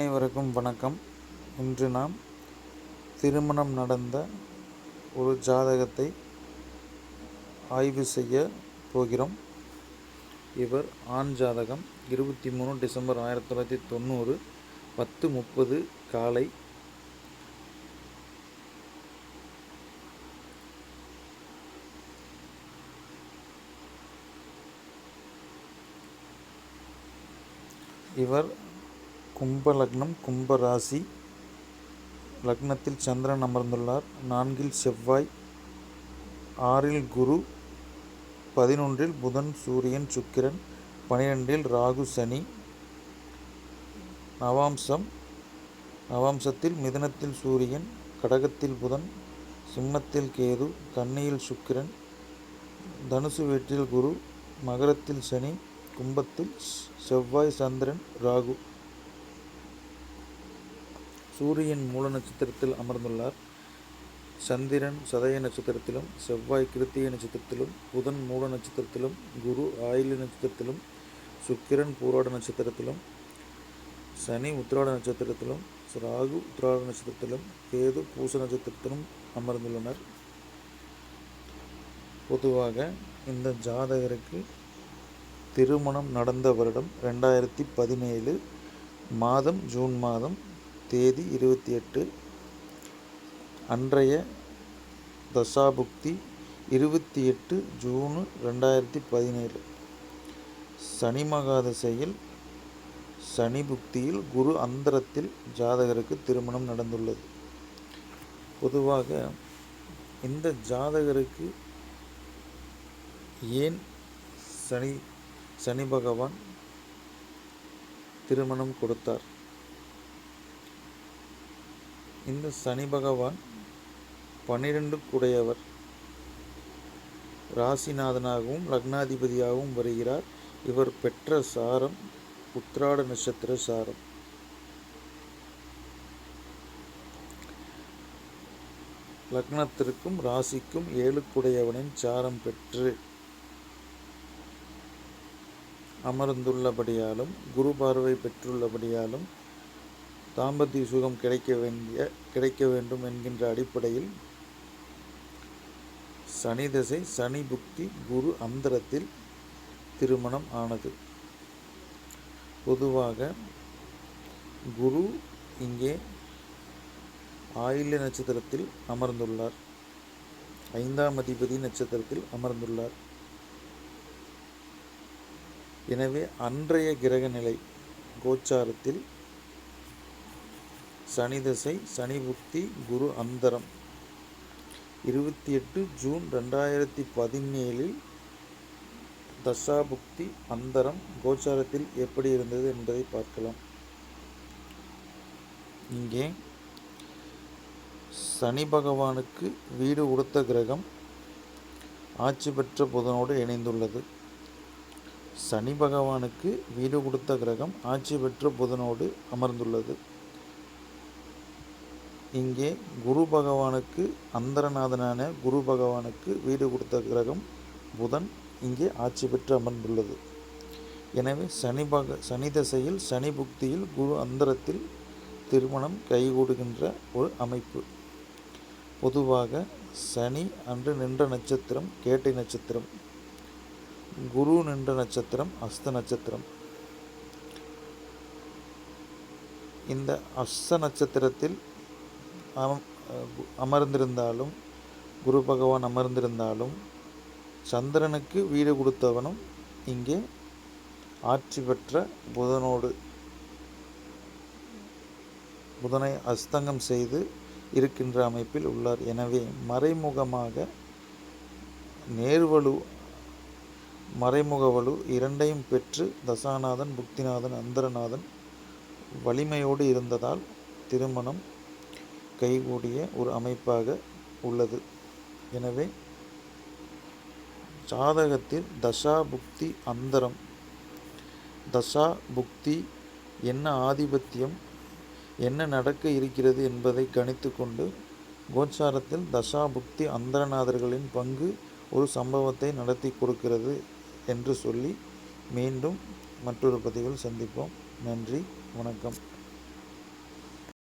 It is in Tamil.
அனைவருக்கும் வணக்கம். இன்று நாம் திருமணம் நடந்த ஒரு ஜாதகத்தை ஆய்வு செய்ய போகிறோம். இவர் ஆண் ஜாதகம் இருபத்தி மூணு டிசம்பர் ஆயிரத்தி தொள்ளாயிரத்தி தொண்ணூறு பத்து முப்பது காலை இவர் கும்ப லக்னம் கும்ப ராசி. லக்னத்தில் சந்திரன் அமர்ந்துள்ளார். நான்கில் செவ்வாய் ஆறில் குரு பதினொன்றில் புதன் சூரியன் சுக்கிரன் பனிரெண்டில் ராகு சனி. நவாம்சம் நவாம்சத்தில் மிதனத்தில் சூரியன் கடகத்தில் புதன் சிம்மத்தில் கேது கன்னியில் சுக்கிரன் தனுசு வீட்டில் குரு மகரத்தில் சனி கும்பத்தில் செவ்வாய் சந்திரன் ராகு. சூரியன் மூல நட்சத்திரத்தில் அமர்ந்துள்ளார். சந்திரன் சதய நட்சத்திரத்திலும் செவ்வாய் கிருத்திய நட்சத்திரத்திலும் புதன் மூல நட்சத்திரத்திலும் குரு ஆயிலி நட்சத்திரத்திலும் சுக்கிரன் பூராட நட்சத்திரத்திலும் சனி உத்திராட நட்சத்திரத்திலும் ராகு உத்திராட நட்சத்திரத்திலும் கேது பூச நட்சத்திரத்திலும் அமர்ந்துள்ளனர். பொதுவாக இந்த ஜாதகருக்கு திருமணம் நடந்த வருடம் ரெண்டாயிரத்தி பதினேழு மாதம் ஜூன் மாதம் தேதி இருபத்தி எட்டு அன்றைய தசாபுக்தி இருபத்தி எட்டு ஜூனு ரெண்டாயிரத்தி பதினேழு. சனி மகாதசையில் சனி புக்தியில் குரு அந்தரத்தில் ஜாதகருக்கு திருமணம் நடந்துள்ளது. பொதுவாக இந்த ஜாதகருக்கு ஏன் சனி சனி பகவான் திருமணம் கொடுத்தார்? இந்த சனி பகவான் பன்னிரண்டுக்குடையவர். ராசிநாதனாகவும் லக்னாதிபதியாகவும் வருகிறார். இவர் பெற்ற சாரம் உத்ராட நட்சத்திர சாரம். லக்னத்திற்கும் ராசிக்கும் ஏழுக்குடையவனின் சாரம் பெற்று அமர்ந்துள்ளபடியாலும் குரு பார்வை பெற்றுள்ளபடியாலும் தாம்பத்திய சுகம் கிடைக்க வேண்டிய கிடைக்க வேண்டும் என்கின்ற அடிப்படையில் சனி தசை சனி புக்தி குரு அந்தரத்தில் திருமணம் ஆனது. பொதுவாக குரு இங்கே ஆயில்ய நட்சத்திரத்தில் அமர்ந்துள்ளார். ஐந்தாம் அதிபதி நட்சத்திரத்தில் அமர்ந்துள்ளார். எனவே அன்றைய கிரக நிலை கோச்சாரத்தில் சனி தசை சனி புக்தி குரு அந்தரம். இருபத்தி எட்டு ஜூன் ரெண்டாயிரத்தி பதினேழில் தசாபுக்தி அந்தரம் கோச்சாரத்தில் எப்படி இருந்தது என்பதை பார்க்கலாம். இங்கே சனி பகவானுக்கு வீடு உடுத்த கிரகம் ஆட்சி பெற்ற புதனோடு இணைந்துள்ளது. சனி பகவானுக்கு வீடு கொடுத்த கிரகம் ஆட்சி பெற்ற புதனோடு அமர்ந்துள்ளது. இங்கே குரு பகவானுக்கு அந்தரநாதனான குரு பகவானுக்கு வீடு கொடுத்த கிரகம் புதன். இங்கே ஆட்சி பெற்று அமர்ந்துள்ளது. எனவே சனி பக சனி தசையில் சனி புக்தியில் குரு அந்தரத்தில் திருமணம் கைகூடுகின்ற ஒரு அமைப்பு. பொதுவாக சனி அன்று நின்ற நட்சத்திரம் கேட்டை நட்சத்திரம் குரு நின்ற நட்சத்திரம் அஸ்த நட்சத்திரம். இந்த அஸ்த நட்சத்திரத்தில் அமர்ந்திருந்தாலும் குரு பகவான் அமர்ந்திருந்தாலும் சந்திரனுக்கு வீடு கொடுத்தவனும் இங்கே ஆட்சி பெற்ற புதனோடு புதனை அஸ்தங்கம் செய்து இருக்கின்ற அமைப்பில் உள்ளார். எனவே மறைமுகமாக நேர்வலு மறைமுக வலு இரண்டையும் பெற்று தசாநாதன் புக்திநாதன் அந்தரநாதன் வலிமையோடு இருந்ததால் திருமணம் கைகூடிய ஒரு அமைப்பாக உள்ளது. எனவே ஜாதகத்தில் தசா புக்தி அந்தரம். தசா புக்தி என்ன ஆதிபத்தியம்? என்ன நடக்க இருக்கிறது என்பதை கணித்து கொண்டு கோச்சாரத்தில் தசா புக்தி அந்தரநாதர்களின் பங்கு ஒரு சம்பவத்தை நடத்தி கொடுக்கிறது என்று சொல்லி மீண்டும் மற்றொரு பதிவில் சந்திப்போம். நன்றி வணக்கம்.